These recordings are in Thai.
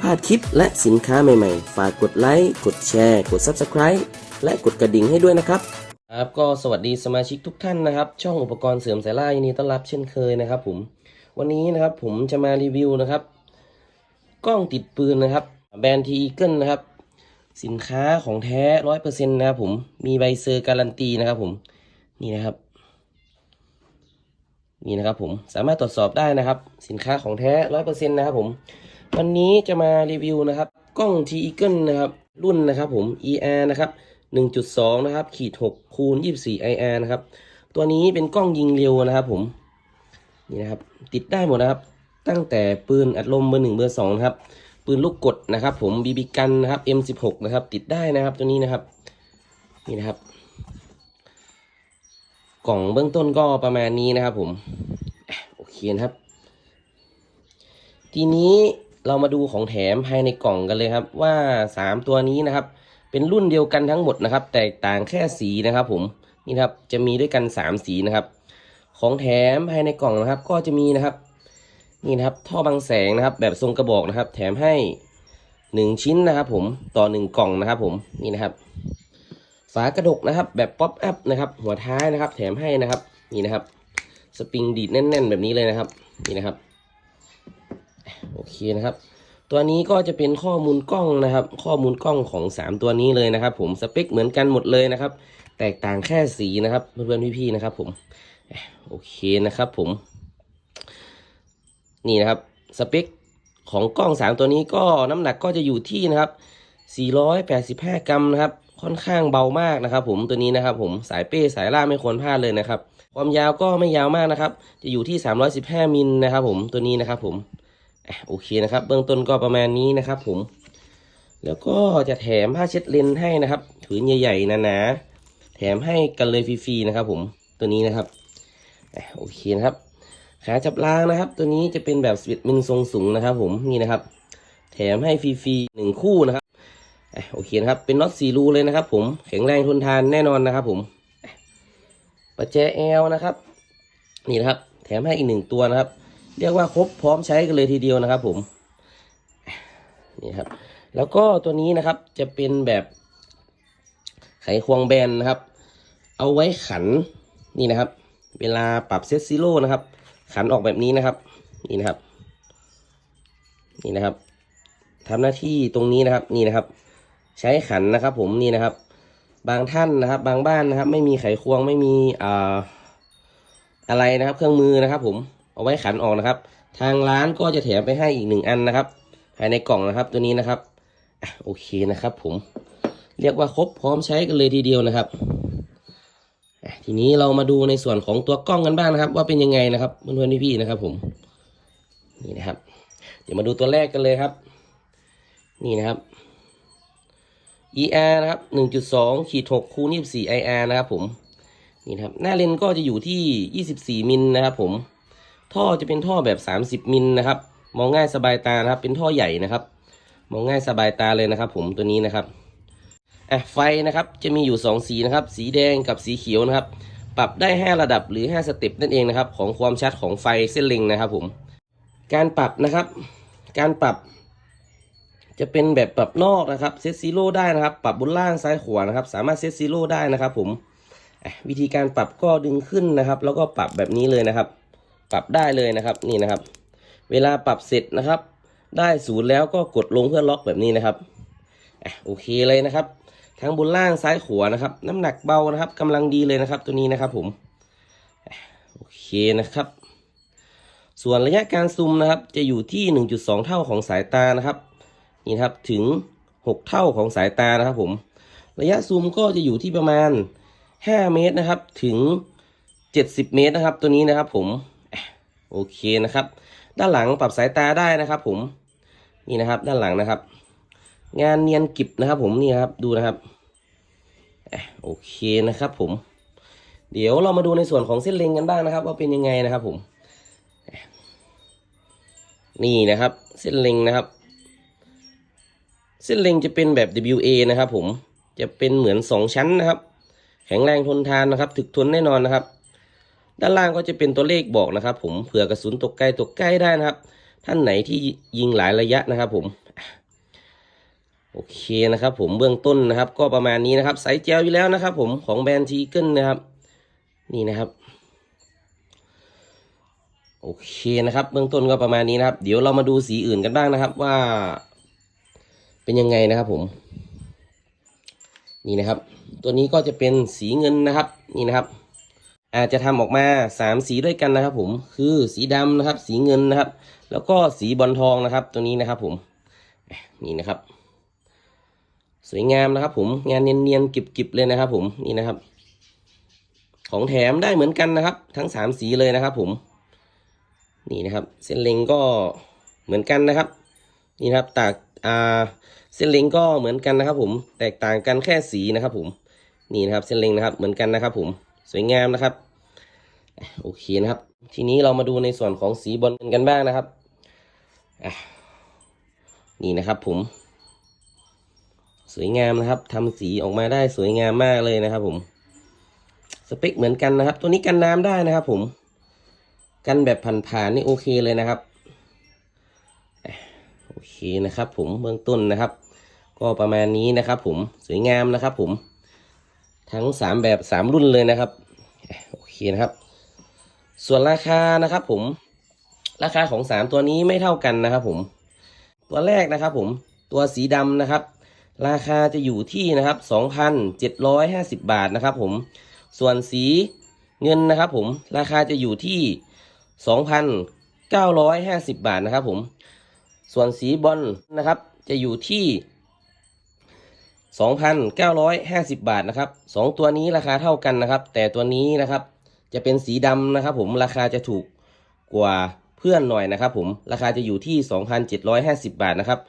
พลาดคลิปและสินค้าใหม่ๆ ฝากกดไลค์ กดแชร์ กด Subscribe และกดกระดิ่งให้ด้วยนะครับครับก็สวัสดีสมาชิกทุกท่านนะครับ ช่องอุปกรณ์เสริมสายล่ายินดีต้อนรับเช่นเคยนะครับผมวันนี้นะครับผมจะมารีวิวนะครับ กล้องติดปืนนะครับ แบรนด์ทีเกิลนะครับ สินค้าของแท้ร้อยเปอร์เซ็นต์นะครับผมมีใบเซอร์การันตีนะครับผมนี่นะครับนี่นะครับผมสามารถตรวจสอบได้นะครับ สินค้าของแท้ร้อยเปอร์เซ็นต์นะครับผม วันนี้จะมารีวิวนะครับ กล้อง T Eagle นะครับ รุ่นนะครับผม ER นะครับ 1.2 นะครับ ขีด 6 คูณ 24 IR นะครับ ตัวนี้เป็นกล้องยิงเร็วนะครับผม นี่นะครับ ติดได้หมดนะครับ ตั้งแต่ปืนอัดลมเบอร์หนึ่งเบอร์สองนะครับ ปืนลูกกดนะครับ ผมบีบีกันนะครับ M16 นะครับ ติดได้นะครับ ตัวนี้นะครับ นี่นะครับ กล่องเบื้องต้นก็ประมาณนี้นะครับผม โอเคนะครับ ทีนี้ เรามาดูของแถมภายในกล่องกันเลยครับ ว่า 3 ตัวนี้นะครับ เป็นรุ่นเดียวกันทั้งหมดนะครับ แตกต่างแค่สีนะครับ ผมนี่ครับจะมีด้วยกัน 3 สีนะครับ ของแถมภายในกล่องนะครับ ก็จะมีนะครับ นี่นะครับท่อบังแสงนะครับ แบบทรงกระบอกนะครับ แถมให้ 1 ชิ้นนะครับ ผมต่อ 1 กล่องนะครับ ผมนี่นะครับ ฝากระดกนะครับ แบบป๊อปอัพนะครับ หัวท้ายนะครับ แถมให้นะครับ นี่นะครับ สปริงดีดแน่น ๆ แบบนี้เลยนะครับ นี่นะครับ โอเคนะครับ ตัวนี้ก็จะเป็นข้อมูลกล้องนะครับ ข้อมูลกล้องของ 3 ตัวนี้เลยนะครับ ผมสเปคเหมือนกันหมดเลยนะครับ แตกต่างแค่สีนะครับเพื่อนๆพี่ๆนะครับ ผมโอเคนะครับ ผม นี่นะครับสเปคของกล้อง 3 ตัวนี้ก็น้ำหนักก็จะอยู่ที่นะครับ 485 กรัมนะครับ ค่อนข้างเบามากนะครับ ผมตัวนี้นะครับ ผมสายเป้สายล่าไม่ควรพลาดเลยนะครับ ความยาวก็ไม่ยาวมากนะครับ จะอยู่ที่ 315 มิลนะครับ ผมตัวนี้นะครับ ผม โอเคนะครับ เบื้องต้นก็ประมาณนี้นะครับ ผม แล้วก็จะแถมผ้าเช็ดเลนให้นะครับถือใหญ่ๆหนาแถมให้กันเลยฟรีๆนะครับ ผมตัวนี้นะครับโอเคนะครับ ขาจับรางนะครับ ตัวนี้จะเป็นแบบสวิตมินทรงสูงนะครับ ผมนี่นะครับ แถมให้ฟรีๆหนึ่งคู่นะครับโอเคนะครับเป็นน็อตสี่รูเลยนะครับ ผมแข็งแรงทนทานแน่นอนนะครับ ผมประแจแอลนะครับ นี่นะครับ แถมให้อีกหนึ่งตัวนะครับ เรียกว่าครบพร้อมใช้กันเลยทีเดียวนะครับ ผมนี่ครับ แล้วก็ตัวนี้นะครับจะเป็นแบบไขควงแบนนะครับ เอาไว้ขันนี่นะครับ เวลาปรับเซตซิโร่นะครับ ขันออกแบบนี้นะครับ นี่นะครับ นี่นะครับทำหน้าที่ตรงนี้นะครับ นี่นะครับ ใช้ขันนะครับ ผมนี่นะครับ บางท่านนะครับ บางบ้านนะครับ ไม่มีไขควงไม่มีอ่าอะไรนะครับ เครื่องมือนะครับ ผม เอาไว้ขันออกนะครับ ทางร้านก็จะแถมไปให้อีกหนึ่งอันนะครับ ภายในกล่องนะครับตัวนี้นะครับอโอเคนะครับ ผมเรียกว่าครบพร้อมใช้กันเลยทีเดียวนะครับทีนี้เรามาดูในส่วนของตัวกล้องกันบ้างนะครับ ว่าเป็นยังไงนะครับเพื่อนๆพี่ๆนะครับ ผมนี่นะครับ เดี๋ยวมาดูตัวแรกกันเลยครับ นี่นะครับ ER นะครับ1.2ขีด6คูณ24 IR นะครับ ผมนี่นะครับ หน้าเลนก็จะอยู่ที่ 24มิลนะครับ ผม ท่อจะเป็นท่อแบบ 30 มิลนะครับ มองง่ายสบายตานะครับ เป็นท่อใหญ่นะครับ มองง่ายสบายตาเลยนะครับ ผมตัวนี้นะครับอะไฟนะครับจะมีอยู่ 2 สีนะครับ สีแดงกับสีเขียวนะครับ ปรับได้ 5 ระดับหรือ 5 สเต็ปนั่นเองนะครับ ของความชัดของไฟเส้นเล็งนะครับ ผม การปรับนะครับ การปรับ จะเป็นแบบปรับนอกนะครับ เซตซีโร่ได้นะครับ ปรับบนล่างซ้ายขวานะครับ สามารถเซตซีโร่ได้นะครับ ผมวิธีการปรับก็ดึงขึ้นนะครับ แล้วก็ปรับแบบนี้เลยนะครับ ปรับได้เลยนะครับนี่นะครับ เวลาปรับเสร็จนะครับ ได้ศูนย์แล้วก็กดลงเพื่อล็อกแบบนี้นะครับอะโอเคเลยนะครับ ทั้งบนล่างซ้ายขวานะครับ น้ำหนักเบานะครับกำลังดีเลยนะครับ ตัวนี้นะครับผมโอเคนะครับ ส่วนระยะการซูมนะครับ จะอยู่ที่ 1.2 เท่าของสายตานะครับนี่ครับถึง 6 เท่าของสายตานะครับ ผม ระยะซูมก็จะอยู่ที่ประมาณ 5 เมตรนะครับถึง 70 เมตรนะครับ ตัวนี้นะครับ ผม โอเคนะครับ ด้านหลังปรับสายตาได้นะครับผมนี่นะครับ ด้านหลังนะครับ งานเนียนกิบนะครับ ผมนี่ครับดูนะครับโอเคนะครับผม เดี๋ยวเรามาดูในส่วนของเส้นเล็งกันบ้างนะครับ ว่าเป็นยังไงนะครับ ผมนี่นะครับ เส้นเล็งนะครับ เส้นเล็งจะเป็นแบบ WA นะครับ ผมจะเป็นเหมือนสองชั้นนะครับ แข็งแรงทนทานนะครับ ถึกทนแน่นอนนะครับ ด้านล่างก็จะเป็นตัวเลขบอกนะครับ ผมเผื่อกระสุนตกไกลตกใกล้ได้นะครับ ท่านไหนที่ยิงหลายระยะนะครับ ผมโอเคนะครับ ผมเบื้องต้นนะครับ ก็ประมาณนี้นะครับใส่แจวอยู่แล้วนะครับ ผมของแบรนด์ทีเกิลนะครับ นี่นะครับโอเคนะครับ เบื้องต้นก็ประมาณนี้นะครับ เดี๋ยวเรามาดูสีอื่นกันบ้างนะครับว่า เป็นยังไงนะครับ ผม นี่นะครับ ตัวนี้ก็จะเป็นสีเงินนะครับ นี่นะครับ อาจจะทำออกมาสามสีด้วยกันนะครับ ผมคือสีดำนะครับ สีเงินนะครับ แล้วก็สีบอลทองนะครับ ตัวนี้นะครับ ผมนี่นะครับ สวยงามนะครับ ผมงานเนียนๆกิบๆเลยนะครับ ผมนี่นะครับ ของแถมได้เหมือนกันนะครับ ทั้งสามสีเลยนะครับ ผม นี่นะครับ เส้นเล็งก็เหมือนกันนะครับ นี่นะครับตากอ่าเส้นเล็งก็เหมือนกันนะครับ ผมแตกต่างกันแค่สีนะครับ ผมนี่นะครับ เส้นเล็งนะครับ เหมือนกันนะครับ ผม สวยงามนะครับ โอเคนะครับ ทีนี้เรามาดูในส่วนของสีบอลกันบ้างนะครับ นี่นะครับผม สวยงามนะครับทำสีออกมาได้สวยงามมากเลยนะครับ ผม สเปคเหมือนกันนะครับ ตัวนี้กันน้ำได้นะครับ ผม กันแบบผ่านๆนี่โอเคเลยนะครับ โอเคนะครับ ผมเบื้องต้นนะครับ ก็ประมาณนี้นะครับ ผม สวยงามนะครับ ผม ทั้งสามแบบสามรุ่นเลยนะครับโอเคนะครับ ส่วนราคานะครับ ผม ราคาของสามตัวนี้ไม่เท่ากันนะครับ ผม ตัวแรกนะครับ ผมตัวสีดำนะครับ ราคาจะอยู่ที่นะครับ2,750บาทนะครับ ผม ส่วนสีเงินนะครับ ผมราคาจะอยู่ที่2,950บาทนะครับ ผม ส่วนสีบอลนะครับ จะอยู่ที่ 2,950 บาทนะครับสองตัวนี้ราคาเท่ากันนะครับ แต่ตัวนี้นะครับจะเป็นสีดำนะครับ ผมราคาจะถูกกว่าเพื่อนหน่อยนะครับผมราคาจะอยู่ที่ 2,750 บาทนะครับ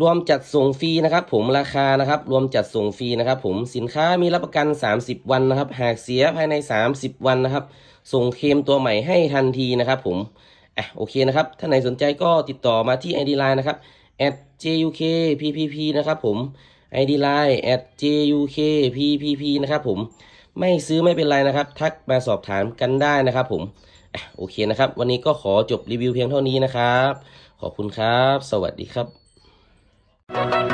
รวมจัดส่งฟรีนะครับ ผมราคานะครับ รวมจัดส่งฟรีนะครับ ผมสินค้ามีรับประกัน 30 วันนะครับ หากเสียภายใน 30 วันนะครับ ส่งเคมตัวใหม่ให้ทันทีนะครับ ผมอะโอเคนะครับถ้าไหนสนใจก็ติดต่อมาที่ ID Line นะครับ @jukppp นะครับผม ID Line @jukppp นะครับผมไม่ซื้อไม่เป็นไรนะครับ ทักมาสอบถามกันได้นะครับผมอโอเคนะครับ วันนี้ก็ขอจบรีวิวเพียงเท่านี้นะครับ ขอบคุณครับ สวัสดีครับ